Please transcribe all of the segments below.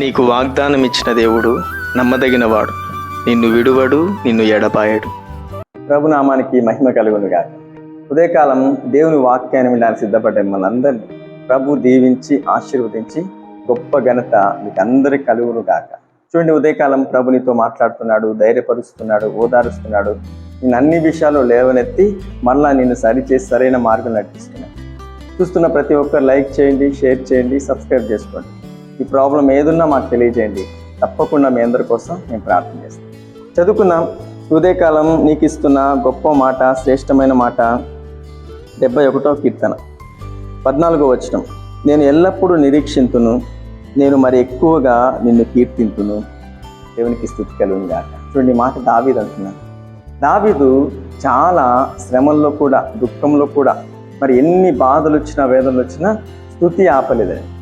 నీకు వాగ్దానం ఇచ్చిన దేవుడు నమ్మదగినవాడు. నిన్ను విడువడు నిన్ను ఎడపాయడు ప్రభునామానికి మహిమ కలుగును గాక ఉదయకాలం దేవుని వాక్యాన్ని వినడానికి సిద్ధపడ్డ మిమ్మల్ని అందరినీ ప్రభు దీవించి ఆశీర్వదించి గొప్ప ఘనత మీకు అందరికి కలుగును గాక చూడండి ఉదయకాలం ప్రభునితో మాట్లాడుతున్నాడు ధైర్యపరుస్తున్నాడు ఓదారుస్తున్నాడు. నేను అన్ని విషయాలు లేవనెత్తి మళ్ళా నిన్ను సరిచేసి సరైన మార్గం నడిపిస్తున్నాడు చూస్తున్న ప్రతి ఒక్కరు లైక్ చేయండి షేర్ చేయండి సబ్స్క్రైబ్ చేసుకోండి. ఈ ప్రాబ్లం ఏదున్నా మాకు తెలియజేయండి. తప్పకుండా మీ అందరి కోసం మేము ప్రార్థన చేస్తాను చదువుకుందాం. ఉదయకాలం నీకు ఇస్తున్న గొప్ప మాట శ్రేష్టమైన మాట డెబ్బై ఒకటో కీర్తన. పద్నాలుగో వచనం. నేను ఎల్లప్పుడూ నిరీక్షింతును నేను మరి ఎక్కువగా నిన్ను కీర్తింతును. దేవునికి స్థుతి కలుగుగా చూడండి మాట దావీదు అంటున్నాను దావీదు చాలా శ్రమల్లో కూడా దుఃఖంలో కూడా మరి ఎన్ని బాధలు వచ్చినా వేదనలు వచ్చినా స్థుతి ఆపలేదండి.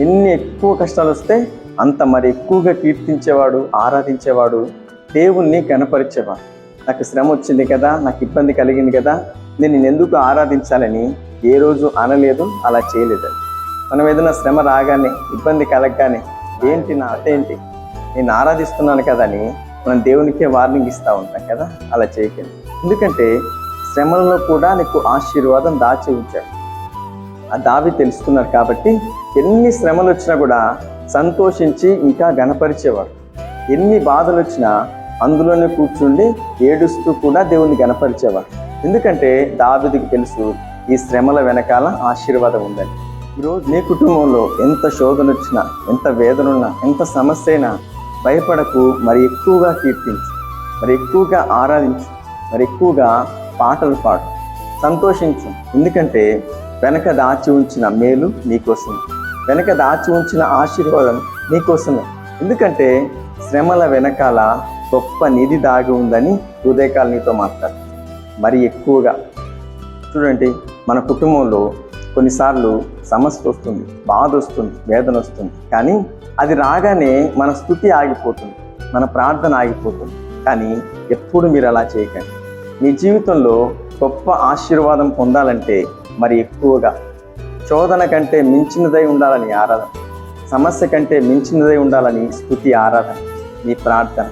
ఎన్ని ఎక్కువ కష్టాలు వస్తే అంత మరి ఎక్కువగా కీర్తించేవాడు ఆరాధించేవాడు దేవుణ్ణి కనపరిచేవాడు నాకు శ్రమ వచ్చింది కదా నాకు ఇబ్బంది కలిగింది కదా నేను ఎందుకు ఆరాధించాలని ఏ రోజు అనలేదు అలా చేయలేదు. మనం ఏదైనా శ్రమ రాగానే ఇబ్బంది కలగగానే ఏంటి నా అదేంటి నేను ఆరాధిస్తున్నాను కదా అని మనం దేవునికే వార్నింగ్ ఇస్తూ ఉంటాం కదా అలా చేయకండి. ఎందుకంటే శ్రమలలో కూడా నీకు ఆశీర్వాదం దాచి ఉంచాడు. దావి తెలుసుకున్నారు కాబట్టి ఎన్ని శ్రమలు వచ్చినా కూడా సంతోషించి ఇంకా గణపరిచేవారు ఎన్ని బాధలు వచ్చినా అందులోనే కూర్చుండి ఏడుస్తూ కూడా దేవుణ్ణి గణపరిచేవారు ఎందుకంటే దావిదికి తెలుసు ఈ శ్రమల వెనకాల ఆశీర్వాదం ఉందని. ఈరోజు నీ కుటుంబంలో ఎంత శోధన వచ్చినా ఎంత వేదన ఉన్నా ఎంత సమస్య అయినా భయపడకు మరి ఎక్కువగా కీర్తించు మరి ఎక్కువగా ఆరాధించు మరి ఎక్కువగా పాటలు పాడు సంతోషించు. ఎందుకంటే వెనక దాచి ఉంచిన మేలు నీకోసం వెనక దాచి ఉంచిన ఆశీర్వాదం నీకోసమే. ఎందుకంటే శ్రమల వెనకాల గొప్ప నిధి దాగి ఉందని హృదయకాలు నీతో మాట్లాడు మరి ఎక్కువగా చూడండి మన కుటుంబంలో కొన్నిసార్లు సమస్య వస్తుంది బాధ వస్తుంది వేదన వస్తుంది. కానీ అది రాగానే మన స్థుతి ఆగిపోతుంది మన ప్రార్థన ఆగిపోతుంది. కానీ ఎప్పుడు మీరు అలా చేయకండి. మీ జీవితంలో గొప్ప ఆశీర్వాదం పొందాలంటే మరి ఎక్కువగా. శోధన కంటే మించినదై ఉండాలని ఆరాధన. సమస్య కంటే మించినదై ఉండాలని స్థుతి ఆరాధన. నీ ప్రార్థన.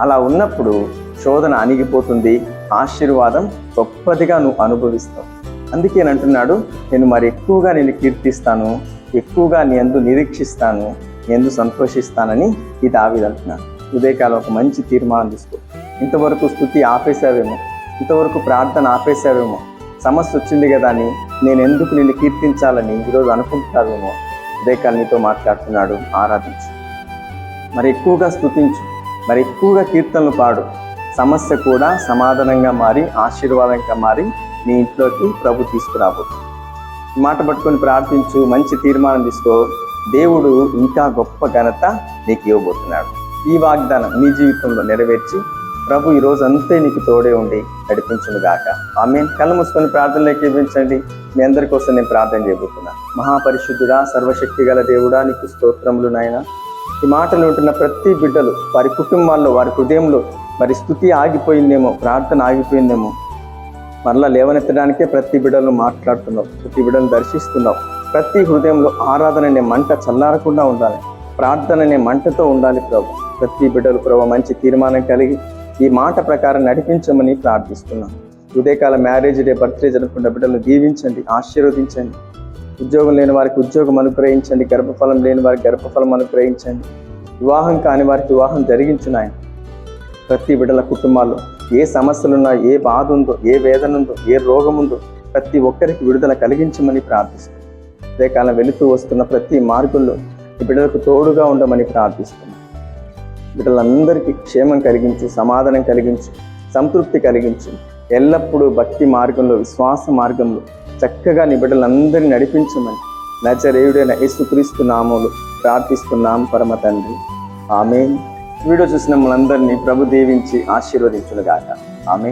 అలా ఉన్నప్పుడు శోధన అణిగిపోతుంది. ఆశీర్వాదం గొప్పదిగా నువ్వు అనుభవిస్తావు. అందుకే నేను అంటున్నాడు నేను మరి ఎక్కువగా నేను కీర్తిస్తాను ఎక్కువగా నీ అందు నిరీక్షిస్తాను ఎందు సంతోషిస్తానని ఈ దావీదు అంటున్నాను ఉదయకాలం ఒక మంచి తీర్మానం తీసుకో. ఇంతవరకు స్థుతి ఆపేశావేమో. ఇంతవరకు ప్రార్థన ఆపేశావేమో. సమస్య వచ్చింది కదా అని నేను ఎందుకు నిన్ను కీర్తించాలని ఈరోజు అనుకుంటున్నావేమో? ఉదయకాలం నీతో మాట్లాడుతున్నాడు ఆరాధించు. మరి ఎక్కువగా స్తుతించు. మరి ఎక్కువగా కీర్తనలు పాడు. సమస్య కూడా సమాధానంగా మారి ఆశీర్వాదంగా మారి నీ ఇంట్లోకి ప్రభు తీసుకురాబోతుంది మాట పట్టుకొని ప్రార్థించు మంచి తీర్మానం తీసుకో. దేవుడు ఇంకా గొప్ప ఘనత నీకు ఇవ్వబోతున్నాడు. ఈ వాగ్దానం నీ జీవితంలో నెరవేర్చి ప్రభు ఈ రోజు అంతే నీకు తోడే ఉండి నడిపించును గాక. ఆమె కళ్ళు మూసుకొని ప్రార్థనలోకి ఇవ్వించండి మీ అందరి కోసం నేను ప్రార్థన చేయబోతున్నాను మహాపరిశుద్ధుడా సర్వశక్తి గల దేవుడా నీకు స్తోత్రములు నాయన. ఈ మాటలు ఉంటున్న ప్రతి బిడ్డలు వారి కుటుంబాల్లో వారి హృదయంలో మరి స్థుతి ఆగిపోయిందేమో ప్రార్థన ఆగిపోయిందేమో. మరలా లేవనెత్తడానికే ప్రతి బిడ్డలను మాట్లాడుతున్నావు ప్రతి బిడ్డను దర్శిస్తున్నావు. ప్రతి హృదయంలో ఆరాధన అనే మంట చల్లారకుండా ఉండాలి. ప్రార్థన అనే మంటతో ఉండాలి ప్రభు. ప్రతి బిడ్డలు ప్రభు మంచి తీర్మానం కలిగి ఈ మాట ప్రకారం నడిపించమని ప్రార్థిస్తున్నాం. ఉదయకాల మ్యారేజ్ డే బర్త్డే జరుపుకున్న బిడ్డలను దీవించండి ఆశీర్వదించండి. ఉద్యోగం లేని వారికి ఉద్యోగం అనుగ్రహించండి గర్భఫలం లేని వారికి గర్భఫలం అనుగ్రహించండి. వివాహం కాని వారికి వివాహం జరిగించున్నాయి ప్రతి బిడ్డల కుటుంబాల్లో ఏ సమస్యలున్నా ఏ బాధ ఉందో ఏ వేదన ఉందో ఏ రోగం ఉందో ప్రతి ఒక్కరికి విడుదల కలిగించమని ప్రార్థిస్తున్నాం. ఉదయకాలం కాలం వెళుతూ వస్తున్న ప్రతి మార్గంలో ఈ బిడ్డలకు తోడుగా ఉండమని ప్రార్థిస్తున్నాం. బిడ్డలందరికీ క్షేమం కలిగించి సమాధానం కలిగించి సంతృప్తి కలిగించి ఎల్లప్పుడూ భక్తి మార్గంలో విశ్వాస మార్గంలో చక్కగా నీ బిడ్డలందరినీ నడిపించమని నజరేయుడైన యేసుక్రీస్తు నామములు ప్రార్థిస్తున్నాం పరమ తండ్రి. ఆమె వీడియో చూసిన మనందరినీ ప్రభు దీవించి ఆశీర్వదించునుగాక. ఆమె